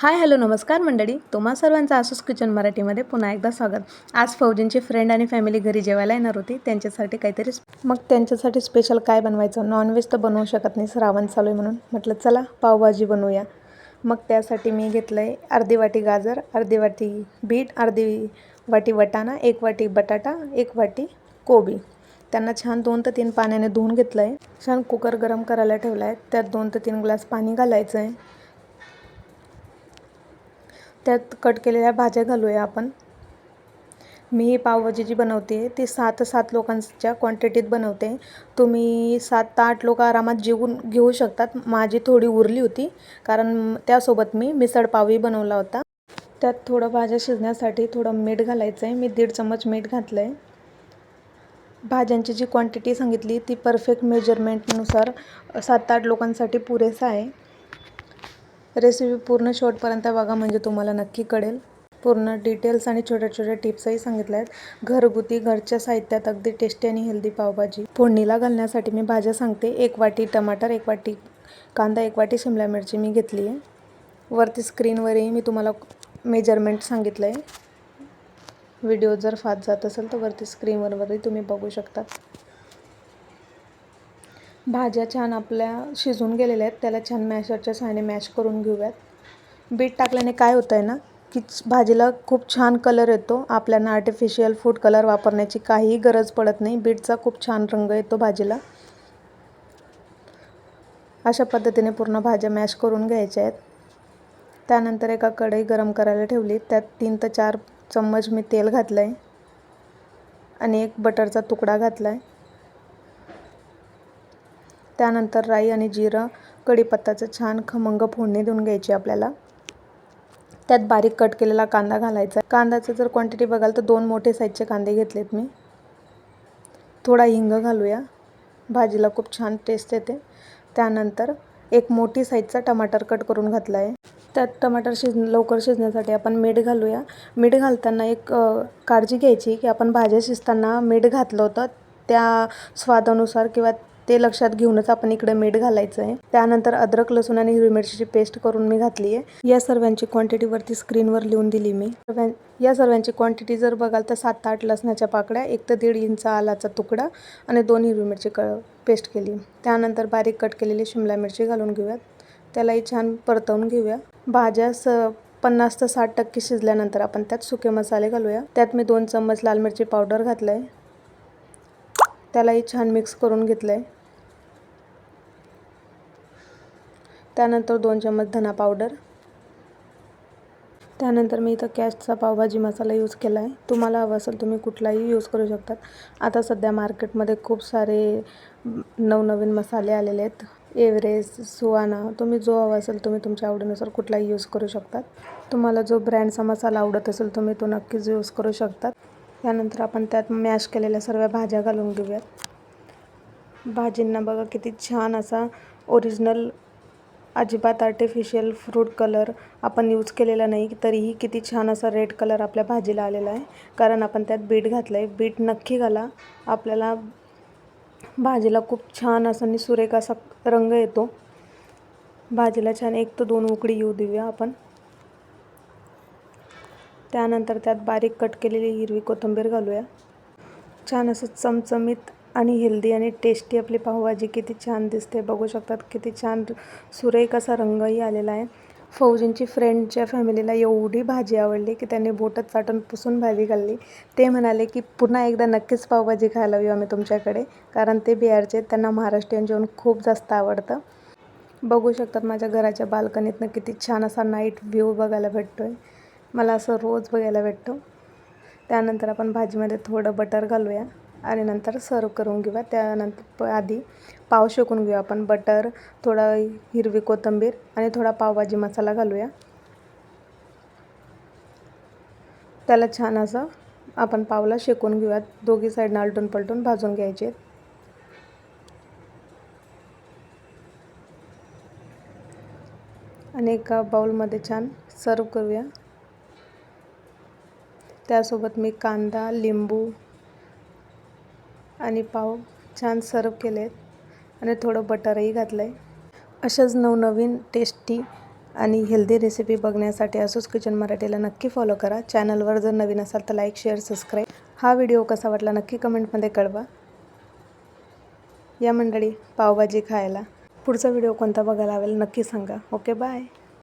Hi hello नमस्कार मंडळी. तुम्हा सर्वांचं आसूस किचन मराठीमध्ये पुन्हा एकदा स्वागत. आज फौजींची फ्रेंड आणि फॅमिली घरी जेवायला येणार होती. त्यांच्यासाठी काहीतरी मग त्यांच्यासाठी स्पेशल काय बनवायचं? नॉनव्हेज तर बनवू शकत नाही श्रावण चालू आहे म्हणून. म्हटलं चला पावभाजी बनवूया. मग त्यासाठी मी घेतलं आहे अर्धी वाटी गाजर अर्धी वाटी बीट अर्धी वाटी वटाणा एक वाटी बटाटा एक वाटी कोबी. त्यांना छान दोन ते तीन पाण्याने धुवून घेतलं आहे छान कुकर गरम करायला ठेवला आहे त्यात दोन ते तीन ग्लास पाणी घालायचं आहे त्यात कट केलेल्या भाज्या घालूया आपण. मी ही पावभाजी जी बनवते ती सात सात लोकांच्या क्वांटिटीत बनवते. तुम्ही सात आठ लोक आरामात जेवून घेऊ शकतात. माझी थोडी उरली होती कारण त्यासोबत मी मिसळपावही बनवला होता. त्यात थोडं भाज्या शिजण्यासाठी थोडं मीठ घालायचं आहे मी दीड चम्मच मीठ घातलं आहे भाज्यांची जी क्वांटिटी सांगितली ती परफेक्ट मेजरमेंटनुसार सात आठ लोकांसाठी पुरेसा आहे. रेसिपी पूर्ण शेवटपर्यंत बघा म्हणजे तुम्हाला नक्की कळेल. पूर्ण डिटेल्स आणि छोट्या छोट्या टिप्सही सांगितल्या आहेत. घरगुती घरच्या साहित्यात अगदी टेस्टी आणि हेल्दी पावभाजी. फोडणीला घालण्यासाठी मी भाज्या सांगते. एक वाटी टमाटर एक वाटी कांदा एक वाटी शिमला मिरची मी घेतली आहे. वरती स्क्रीनवरही मी तुम्हाला मेजरमेंट सांगितलं आहे व्हिडिओ जर फास्ट जात असेल तर वरती स्क्रीनवरही तुम्ही बघू शकता. भाज्या छान आपल्या शिजून गेलेल्या आहेत. त्याला छान मॅशरच्या सहाय्याने मॅश करून घेऊयात. बीट टाकल्याने काय होतं आहे ना की भाजीला खूप छान कलर येतो. आपल्याला आर्टिफिशियल फूड कलर वापरण्याची काहीही गरज पडत नाही. बीटचा खूप छान रंग येतो भाजीला. अशा पद्धतीने पूर्ण भाज्या मॅश करून घ्यायच्या आहेत. त्यानंतर एका कढई गरम करायला ठेवली. त्यात तीन ते चार चम्मच मी तेल घातलं आहे आणि एक बटरचा तुकडा घातला आहे त्यानंतर राई आणि जिरं कढीपत्ताचं छान खमंग फोडणी देऊन घ्यायची आपल्याला. त्यात बारीक कट केलेला कांदा घालायचा कांद्याचं जर क्वांटिटी बघाल तर दोन मोठे साईजचे कांदे घेतलेत मी. थोडा हिंग घालूया. भाजीला खूप छान टेस्ट येते. त्यानंतर एक मोठी साईजचा टमाटर कट करून घातला आहे त्यात टमाटर शिज लवकर शिजण्यासाठी आपण मीठ घालूया. मीठ घालताना एक काळजी घ्यायची की आपण भाज्या शिजताना मीठ घातलं होतं त्या स्वादानुसार किंवा ते लक्षात घेऊनच आपण इकडे मीठ घालायचं आहे. त्यानंतर अद्रक लसूण आणि हिरवी मिरचीची पेस्ट करून मी घातली आहे या सर्वांची क्वांटिटी वरती स्क्रीनवर लिहून दिली मी. या सर्वांची क्वांटिटी जर बघाल तर सात आठ लसणाच्या पाकड्या एक तर दीड इंच आलाचा तुकडा आणि दोन हिरवी मिरची क पेस्ट केली. त्यानंतर बारीक कट केलेली शिमला मिरची घालून घेऊयात. त्यालाही छान परतवून घेऊया. भाज्या स पन्नास ते साठ टक्के शिजल्यानंतर आपण त्यात सुके मसाले घालूया. त्यात मी दोन चम्मच लाल मिरची पावडर घातलं आहे त्यालाही छान मिक्स करून घेतलं आहे त्यानंतर दोन चम्मच धना पावडर त्यानंतर मी इथं कॅशचा पावभाजी मसाला यूज केला आहे तुम्हाला हवं असेल तुम्ही कुठलाही यूज करू शकतात आता सध्या मार्केटमध्ये खूप सारे नवनवीन मसाले आलेले आहेत. एव्हरेस्ट सुवाना तुम्ही जो हवा असेल तुम्ही तुमच्या आवडीनुसार कुठलाही यूज करू शकतात तुम्हाला जो ब्रँडचा मसाला आवडत असेल तुम्ही तो नक्कीच यूज करू शकतात त्यानंतर आपण त्यात मॅश केलेल्या सर्व भाज्या घालून घेऊयात. भाजींना बघा किती छान असा ओरिजिनल अजिबात आर्टिफिशियल फ्रूट कलर आपण यूज केलेला नाही तरीही किती छान असा रेड कलर आपल्या भाजीला आलेला आहे. कारण आपण त्यात बीट घातलं आहे बीट नक्की घाला. आपल्याला भाजीला खूप छान असा आणि सुरेख असा रंग येतो. भाजीला छान एक तर दोन उकडी येऊ देऊया आपण. त्यानंतर त्यात बारीक कट केलेली हिरवी कोथिंबीर घालूया. छान असं चमचमीत आणि हेल्दी आणि टेस्टी आपली पावभाजी किती छान दिसते. बघू शकतात किती छान सुरेख असा रंगही आलेला आहे. फौजींची फ्रेंडच्या फॅमिलीला एवढी भाजी आवडली की त्यांनी बोटत चाटून पुसून भाजी खाल्ली. ते म्हणाले की पुन्हा एकदा नक्कीच पावभाजी खायला येऊ आम्ही तुमच्याकडे. कारण ते बिहारचे त्यांना महाराष्ट्रीयन जेवण खूप जास्त आवडतं. बघू शकतात माझ्या घराच्या बाल्कनीतनं किती छान असा नाईट व्ह्यू बघायला भेटतो आहे मला असं रोज बघायला भेटतो. त्यानंतर आपण भाजीमध्ये थोडं बटर घालूया आणि नंतर सर्व करून घेऊया. त्यानंतर आधी पाव शेकून घेऊया आपण. बटर थोडा हिरवी कोथिंबीर आणि थोडा पावभाजी मसाला घालूया. त्याला छान असं आपण पावला शेकून घेऊयात दोघी साईडनं आलटून पलटून भाजून घ्यायचे. आणि एका बाऊलमध्ये छान सर्व करूया. त्यासोबत मी कांदा लिंबू आणि पाव छान सर्व केले आहेत आणि थोडं बटरही घातलं आहे अशाच नवनवीन टेस्टी आणि हेल्दी रेसिपी बघण्यासाठी असोच किचन मराठीला नक्की फॉलो करा. चॅनलवर जर नवीन असाल तर लाईक शेअर सबस्क्राईब हा व्हिडिओ कसा वाटला नक्की कमेंटमध्ये कळवा. या मंडळी पावभाजी खायला. पुढचा व्हिडिओ कोणता बघायला हवेल नक्की सांगा. Okay bye